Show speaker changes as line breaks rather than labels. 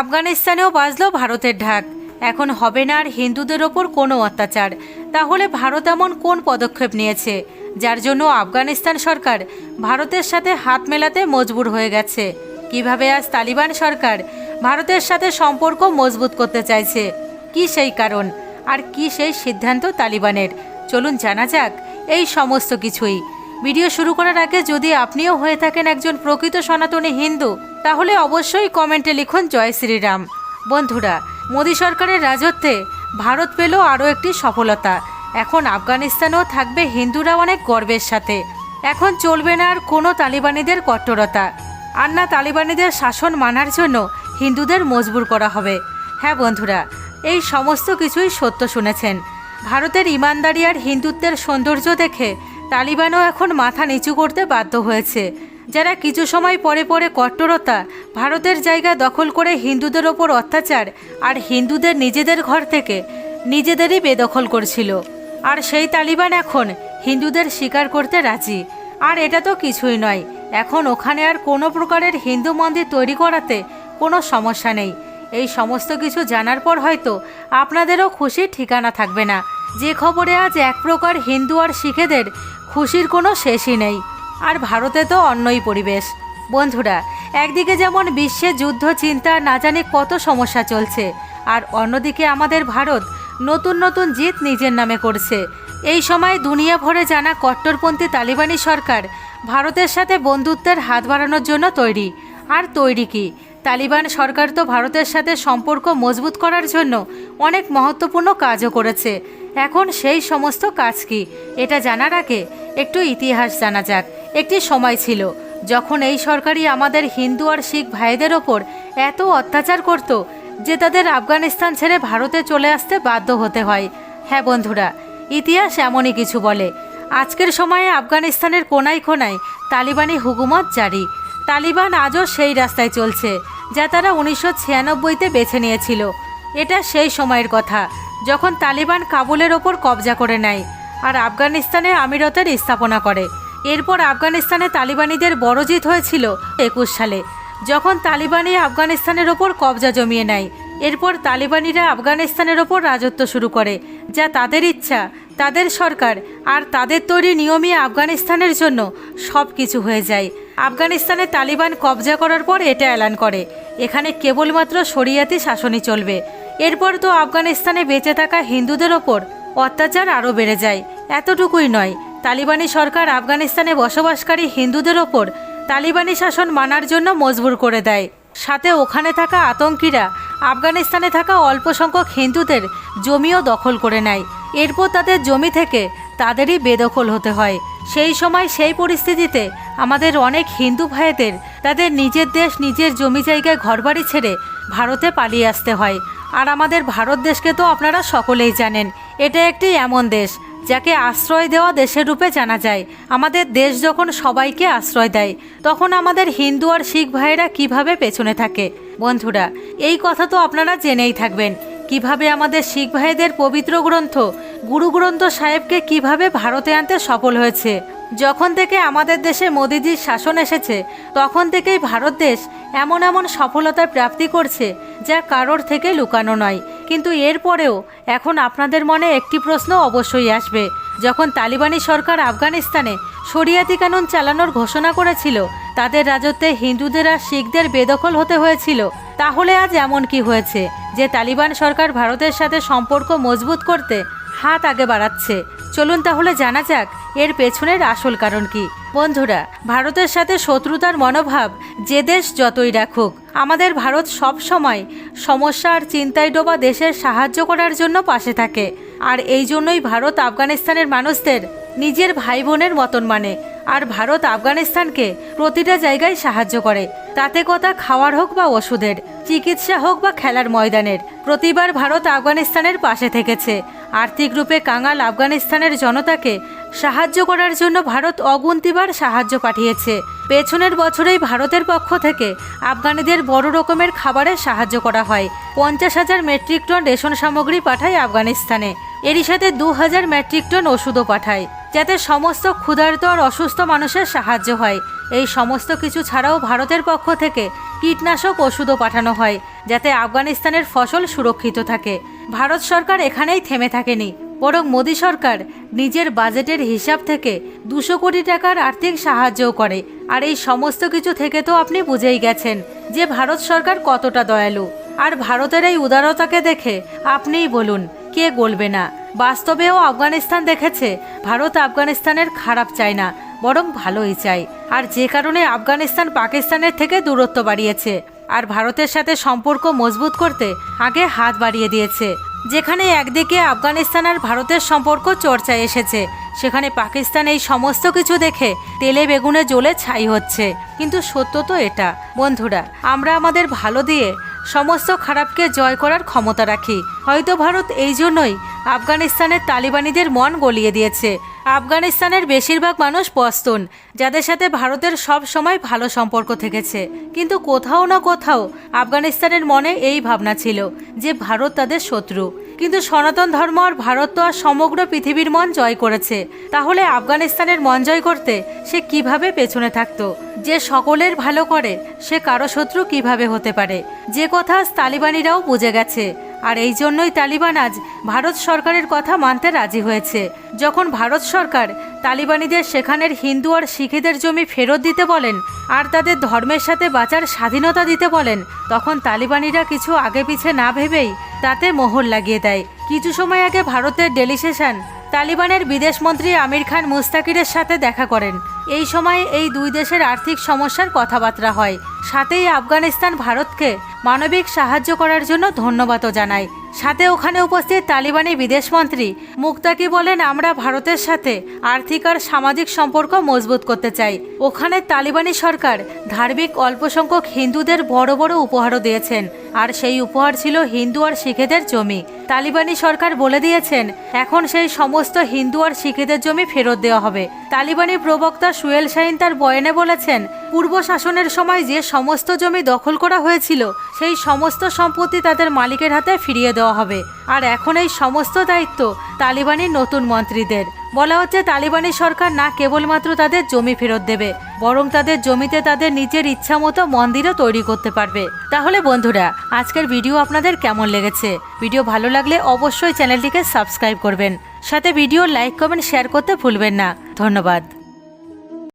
আফগানিস্তানেও বাজলো ভারতের ঢাক। এখন হবে না আর হিন্দুদের ওপর কোনো অত্যাচার। তাহলে ভারত এমন কোন পদক্ষেপ নিয়েছে, যার জন্য আফগানিস্তান সরকার ভারতের সাথে হাত মেলাতে মজবুর হয়ে গেছে? কীভাবে আজ তালিবান সরকার ভারতের সাথে সম্পর্ক মজবুত করতে চাইছে? কি সেই কারণ? আর কি সেই সিদ্ধান্ত তালিবানের? চলুন জানা যাক এই সমস্ত কিছুই। ভিডিও শুরু করার আগে যদি আপনিও হয়ে থাকেন একজন প্রকৃত সনাতনী হিন্দু তাহলে অবশ্যই কমেন্টে লিখুন জয় শ্রীরাম। বন্ধুরা, মোদী সরকারের রাজত্বে ভারত পেল আরও একটি সফলতা। এখন আফগানিস্তানেও থাকবে হিন্দুরা অনেক গর্বের সাথে। এখন চলবে না আর কোনো তালিবানিদের কট্টরতা। আর না তালিবানিদের শাসন মানার জন্য হিন্দুদের মজবুর করা হবে। হ্যাঁ বন্ধুরা, এই সমস্ত কিছুই সত্য শুনেছেন। ভারতের ইমানদারি আর হিন্দুত্বের সৌন্দর্য দেখে তালিবানও এখন মাথা নিচু করতে বাধ্য হয়েছে। যারা কিছু সময় পরে পরে কট্টরতা ভারতের জায়গা দখল করে হিন্দুদের ওপর অত্যাচার আর হিন্দুদের নিজেদের ঘর থেকে নিজেদেরই বেদখল করছিল। আর সেই তালিবান এখন হিন্দুদের স্বীকার করতে রাজি। আর এটা তো কিছুই নয়। এখন ওখানে আর কোনো প্রকারের হিন্দু মন্দির তৈরি করাতে কোনো সমস্যা নেই। এই সমস্ত কিছু জানার পর হয়তো আপনাদেরও খুশির ঠিকানা থাকবে না। যে খবরে আজ এক প্রকার হিন্দু আর শিখেদের খুশির কোনো শেষই নেই। আর ভারতে তো অন্যই পরিবেশ। বন্ধুরা, একদিকে যেমন বিশ্বে যুদ্ধ চিন্তা না জানি কত সমস্যা চলছে, আর অন্যদিকে আমাদের ভারত নতুন নতুন জিত নিজের নামে করছে। এই সময় দুনিয়া ভরে জানা কট্টরপন্থী তালিবানি সরকার ভারতের সাথে বন্ধুত্বের হাত বাড়ানোর জন্য তৈরি। আর তৈরি কি? তালিবান সরকার তো ভারতের সাথে সম্পর্ক মজবুত করার জন্য অনেক মহত্বপূর্ণ কাজও করেছে। এখন সেই সমস্ত কাজ কি? এটা জানার আগে একটু ইতিহাস জানা যাক। একটি সময় ছিল যখন এই সরকারই আমাদের হিন্দু আর শিখ ভাইদের ওপর এত অত্যাচার করত যে তাদের আফগানিস্তান ছেড়ে ভারতে চলে আসতে বাধ্য হতে হয়। হ্যাঁ বন্ধুরা, ইতিহাস এমনই কিছু বলে, আজকের সময়ে আফগানিস্তানের কোনায় কোনায় তালিবানি হুকুমত জারি। তালিবান আজও সেই রাস্তায় চলছে, যা তারা উনিশশো ছিয়ানব্বইতে বেছে নিয়েছিল। এটা সেই সময়ের কথা, যখন তালিবান কাবুলের ওপর কবজা করে নেয় আর আফগানিস্তানে আমিরতের স্থাপনা করে। এরপর আফগানিস্তানে তালিবানিদের বড় জিত হয়েছিল একুশ সালে। যখন তালিবানি আফগানিস্তানের ওপর কবজা জমিয়ে নেয়, এরপর তালিবানিরা আফগানিস্তানের ওপর রাজত্ব শুরু করে, যা তাদের ইচ্ছা, তাদের সরকার আর তাদের তৈরি নিয়মই আফগানিস্তানের জন্য সব কিছু হয়ে যায়। আফগানিস্তানে তালিবান কবজা করার পর এটা এলান করে, এখানে কেবলমাত্র শরিয়াতি শাসনই চলবে। এরপর তো আফগানিস্তানে বেঁচে থাকা হিন্দুদের ওপর অত্যাচার আরও বেড়ে যায়, এতটুকুই নয় তালিবানি সরকার আফগানিস্তানে বসবাসকারী হিন্দুদের ওপর তালিবানি শাসন মানার জন্য মজবুর করে দেয়। সাথে ওখানে থাকা আতঙ্কিরা আফগানিস্তানে থাকা অল্প সংখ্যক হিন্দুদের জমিও দখল করে নেয়। এরপর তাদের জমি থেকে তাদেরই বেদখল হতে হয়। সেই সময় সেই পরিস্থিতিতে আমাদের অনেক হিন্দু ভাইদের তাদের নিজের দেশ, নিজের জমি জায়গায় ঘরবাড়ি ছেড়ে ভারতে পালিয়ে আসতে হয়। আর আমাদের ভারত দেশকে তো আপনারা সকলেই জানেন, এটা একটি এমন দেশ। যাকে আশ্রয় দেওয়া দেশের রূপে জানা যায়। আমাদের দেশ যখন সবাইকে আশ্রয় দেয়, তখন আমাদের হিন্দু আর শিখ ভাইয়েরা কীভাবে পেছনে থাকে? বন্ধুরা, এই কথা তো আপনারা জেনেই থাকবেন। কীভাবে আমাদের শিখ ভাইদের পবিত্র গ্রন্থ, গুরু গ্রন্থ সাহেবকে কীভাবে ভারতে আনতে সফল হয়েছে? যখন থেকে আমাদের দেশে মোদিজির শাসন এসেছে, তখন থেকেই ভারত দেশ এমন এমন সফলতার প্রাপ্তি করছে, যা কারোর থেকে লুকানো নয়। কিন্তু এরপরেও এখন আপনাদের মনে একটি প্রশ্ন অবশ্যই আসবে। যখন তালিবানি সরকার আফগানিস্তানে শরিয়াতি কানুন চালানোর ঘোষণা করেছিল, তাদের রাজত্বে হিন্দুদের আর শিখদের বেদখল হতে হয়েছিল, তাহলে আজ এমন কি হয়েছে যে তালিবান সরকার ভারতের সাথে সম্পর্ক মজবুত করতে হাত আগে বাড়াচ্ছে? চলুন তাহলে জানা যাক এর পেছনের আসল কারণ কি? বন্ধুরা, ভারতের সাথে শত্রুতার মনোভাব যে দেশ যতই রাখুক, আমাদের ভারত সব সময় সমস্যা আর চিন্তায় ডোবা দেশের সাহায্য করার জন্য পাশে থাকে। আর এই জন্যই ভারত আফগানিস্তানের মানুষদের নিজের ভাই বোনের মতন মানে। আর ভারত আফগানিস্তানকে প্রতিটা জায়গায় সাহায্য করে। তাতে কথা খাওয়ার হোক বা ওষুধের, চিকিৎসা হোক বা খেলার ময়দানের, প্রতিবার ভারত আফগানিস্তানের পাশে থেকেছে। আর্থিক রূপে কাঙাল আফগানিস্তানের জনতাকে সাহায্য করার জন্য ভারত অগুন্তিবার সাহায্য পাঠিয়েছে। পেছনের বছরেই ভারতের পক্ষ থেকে আফগানিদের বড় রকমের খাবারের সাহায্য করা হয়। পঞ্চাশ হাজার মেট্রিক টন রেশন সামগ্রী পাঠায় আফগানিস্তানে। এরই সাথে দু হাজার মেট্রিক টন ওষুধও পাঠায়, যাতে সমস্ত ক্ষুধার্ত আর অসুস্থ মানুষের সাহায্য হয়। এই সমস্ত কিছু ছাড়াও ভারতের পক্ষ থেকে কীটনাশক ওষুধও পাঠানো হয়, যাতে আফগানিস্তানের ফসল সুরক্ষিত থাকে। ভারত সরকার এখানেই থেমে থাকেনি। বরং মোদী সরকার নিজের বাজেটের হিসাব থেকে দুশো কোটি টাকার আর্থিক সাহায্যও করে। আর এই সমস্ত কিছু থেকে তো আপনি বুঝেই গেছেন যে ভারত সরকার কতটা দয়ালু। আর ভারতের এই উদারতাকে দেখে আপনিই বলুন, কে গলবে না? বাস্তবেও আফগানিস্তান দেখেছে, ভারত আফগানিস্তানের খারাপ চায় না, বরং ভালোই চায়। আর যে কারণে আফগানিস্তান পাকিস্তানের থেকে দূরত্ব বাড়িয়েছে। আর ভারতের সাথে সম্পর্ক মজবুত করতে আগে হাত বাড়িয়ে দিয়েছে। যেখানে একদিকে আফগানিস্তান আর ভারতের সম্পর্ক চর্চায় এসেছে, সেখানে পাকিস্তান এই সমস্ত কিছু দেখে তেলে বেগুনে জ্বলে ছাই হচ্ছে। কিন্তু সত্য তো এটা, বন্ধুরা, আমরা আমাদের ভালো দিয়ে সমস্ত খারাপকে জয় করার ক্ষমতা রাখি। হয়তো ভারত এই জন্যই আফগানিস্তানের তালিবানিদের মন গলিয়ে দিয়েছে আফগানিস্তানের বেশিরভাগ মানুষ পস্তুন যাদের সাথে ভারতের সব সময় ভালো সম্পর্ক থেকেছে। কিন্তু কোথাও না কোথাও আফগানিস্তানের মনে এই ভাবনা ছিল যে ভারত তাদের শত্রু। কিন্তু সনাতন ধর্ম আর ভারত তো আর সমগ্র পৃথিবীর মন জয় করেছে। তাহলে আফগানিস্তানের মন জয় করতে সে কীভাবে পেছনে থাকতো? যে সকলের ভালো করে, সে কারও শত্রু কীভাবে হতে পারে? যে কথা তালিবানিরাও বুঝে গেছে আর এই জন্যই তালিবান আজ ভারত সরকারের কথা মানতে রাজি হয়েছে। যখন ভারত সরকার তালিবানিদের সেখানের হিন্দু আর শিখেদের জমি ফেরত দিতে বলেন, আর তাদের ধর্মের সাথে বাঁচার স্বাধীনতা দিতে বলেন, তখন তালিবানিরা কিছু আগে পিছে না ভেবেই তাতে মোহর লাগিয়ে দেয়। কিছু সময় আগে ভারতের ডেলিসেশন তালিবানের বিদেশমন্ত্রী আমির খান মুস্তাকিরের সাথে দেখা করেন। এই সময়ে এই দুই দেশের আর্থিক সমস্যার কথাবার্তা হয়। সাথেই আফগানিস্তান ভারতকে মানবিক সাহায্য করার জন্য ধন্যবাদও জানায়। সাথে ওখানে উপস্থিত তালিবানি বিদেশমন্ত্রী মুক্তাকি বলেন, আমরা ভারতের সাথে আর্থিক আর সামাজিক সম্পর্ক মজবুত করতে চাই। ওখানে তালিবানি সরকার ধার্মিক অল্প সংখ্যক হিন্দুদের বড় বড় উপহারও দিয়েছেন। আর সেই উপহার ছিল হিন্দু আর শিখেদের জমি। তালিবানি সরকার বলে দিয়েছেন, এখন সেই সমস্ত হিন্দু আর শিখেদের জমি ফেরত দেওয়া হবে। তালিবানি প্রবক্তা সুয়েল শাহিন তার বয়ানে বলেছেন, পূর্ব শাসনের সময় যে সমস্ত জমি দখল করা হয়েছিল, সেই সমস্ত সম্পত্তি তাদের মালিকের হাতে ফিরিয়ে দেওয়া হবে। আর এখন এই সমস্ত দায়িত্ব তালিবানি নতুন মন্ত্রীদের। বলা হচ্ছে তালিবানি সরকার না কেবলমাত্র তাদের জমি ফেরত দেবে, বরং তাদের জমিতে তাদের নিজের ইচ্ছা মতো মন্দিরও তৈরি করতে পারবে। তাহলে বন্ধুরা, আজকের ভিডিও আপনাদের কেমন লেগেছে? ভিডিও ভালো লাগলে অবশ্যই চ্যানেলটিকে সাবস্ক্রাইব করবেন। সাথে ভিডিও লাইক, কমেন্ট, শেয়ার করতে ভুলবেন না। ধন্যবাদ।